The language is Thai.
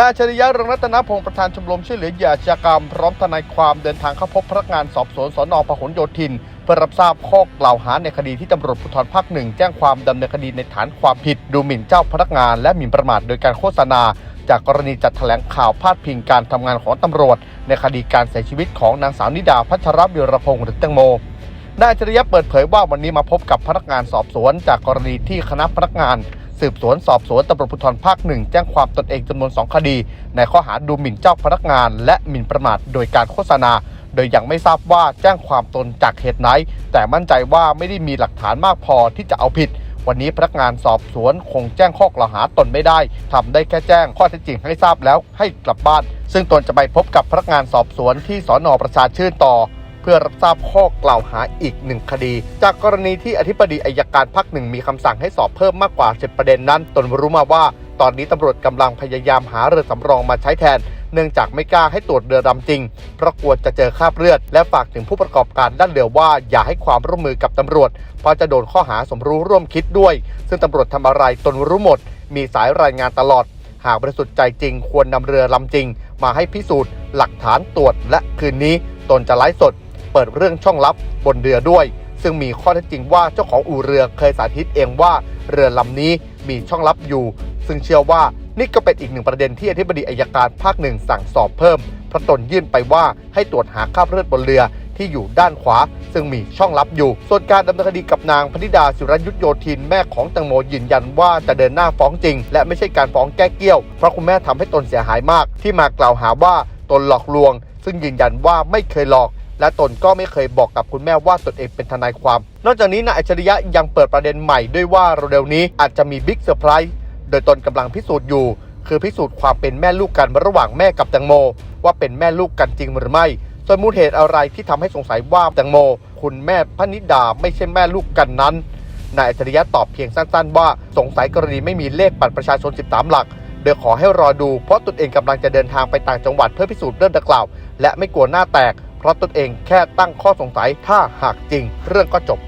นายอัจฉริยะรืองรัตนพงศ์ประธานชมรมช่วยเหลือเหยื่ออาชญากรรม พร้อมทนายความเดินทางเข้าพบพนักงานสอบสวนสนพหลโยธิน เพื่อรับทราบข้อกล่าวหาในคดีที่ตำรวจภูธรภาคหนึ่งแจ้งความดำเนินคดีในฐานความผิด ดูหมิ่นเจ้าพนักงาน และหมิ่นประมาทโดยการโฆษณา จากกรณีจัดแถลงข่าวพาดพิงการทำงานของตำรวจ ในคดีการเสียชีวิตของนางสาวนิดาพัชรวิรพงศ์หรือแตงโมนายอัจริยะเปิดเผยว่าวันนี้มาพบกับพนักงานสอบสวน จากกรณีที่คณะพนักงาน สืบสวนสอบสวนตำรวจภูธรภาคหนึ่งแจ้งความตนเองจำนวน 2 คดี ในข้อหาดูหมิ่นเจ้าพนักงาน และหมิ่นประมาทโดยการโฆษณา โดยยังไม่ทราบว่าแจ้งความตนจากเหตุไหน แต่มั่นใจว่าไม่ได้มีหลักฐานมากพอที่จะเอาผิด วันนี้พนักงานสอบสวนคงแจ้งข้อกล่าวหาตนไม่ได้ทำได้แค่แจ้งข้อเท็จจริงให้ทราบแล้วให้กลับบ้าน ซึ่งตนจะไปพบกับพนักงานสอบสวนที่สอนอประชาชื่นต่อ เพื่อรับทราบข้อกล่าวหาอีกหนึ่งคดี จากกรณีที่อธิบดีอายการภาคหนึ่งมีคำสั่งให้สอบเพิ่มมากกว่า 10 ประเด็นนั้นตนรู้มาว่า ตอนนี้ตำรวจกำลังพยายามหาเรือสำรองมาใช้แทนเนื่องจากไม่กล้าให้ตรวจเรือดำจริง เพราะกลัวจะเจอคราบเลือด และฝากถึงผู้ประกอบการด้านเรือว่าอย่าให้ความร่วมมือกับตำรวจ เพราะจะโดนข้อหาสมรู้ร่วมคิดด้วย ซึ่งตำรวจทำอะไรตนรู้หมด มีสายรายงานตลอด หากบริสุทธิ์ใจจริง ควรนำเรือลำจริง มาให้พิสูจน์ หลักฐานตรวจและคืนนี้ ตนจะไลฟ์สด เปิดเรื่องช่องลับบนเรือด้วย ซึ่งมีข้อเท็จจริงว่าเจ้าของอู่เรือเคยสาธิตเองว่าเรือลำนี้มีช่องลับอยู่ ซึ่งเชื่อว่านี่ก็เป็นอีกหนึ่งประเด็นที่อธิบดีอายการภาคหนึ่งสั่งสอบเพิ่มเพราะตนยื่นไปว่าให้ตรวจหาคราบเลือดบนเรือที่อยู่ด้านขวา ซึ่งมีช่องลับอยู่ ส่วนการดำเนินคดีกับนางพนิดาศิรยุทธโยธินแม่ของแตงโมยืนยันว่าจะเดินหน้าฟ้องจริง และไม่ใช่การฟ้องแก้เกี้ยว เพราะคุณแม่ทำให้ตนเสียหายมาก ที่มากล่าวหาว่าตนหลอกลวง ซึ่งยืนยันว่าไม่เคยหลอก และตนก็ไม่เคยบอกกับคุณแม่ว่าตนเองเป็นทนายความ นอกจากนี้นายอัจฉริยะยังเปิดประเด็นใหม่ด้วยว่าเร็วๆนี้อาจจะมีบิ๊กเซอร์ไพรส์โดยตนกำลังพิสูจน์อยู่ คือพิสูจน์ความเป็นแม่ลูกกันระหว่างแม่กับแตงโม ว่าเป็นแม่ลูกกันจริงหรือไม่ส่วนมูลเหตุอะไรที่ทำให้สงสัยว่าแตงโม คุณแม่พนิดาไม่ใช่แม่ลูกกันนั้นนายอัจฉริยะตอบเพียงสั้นๆ ว่าสงสัยกรณีไม่มีเลขบัตรประชาชน 13 หลักโดยขอให้รอดูเพราะตนเองกำลังจะเดินทางไปต่างจังหวัดเพื่อพิสูจน์เรื่องดังกล่าว และไม่กลัวหน้าแตก เพราะตนเองแค่ตั้งข้อสงสัยถ้าหากจริง เรื่องก็จบ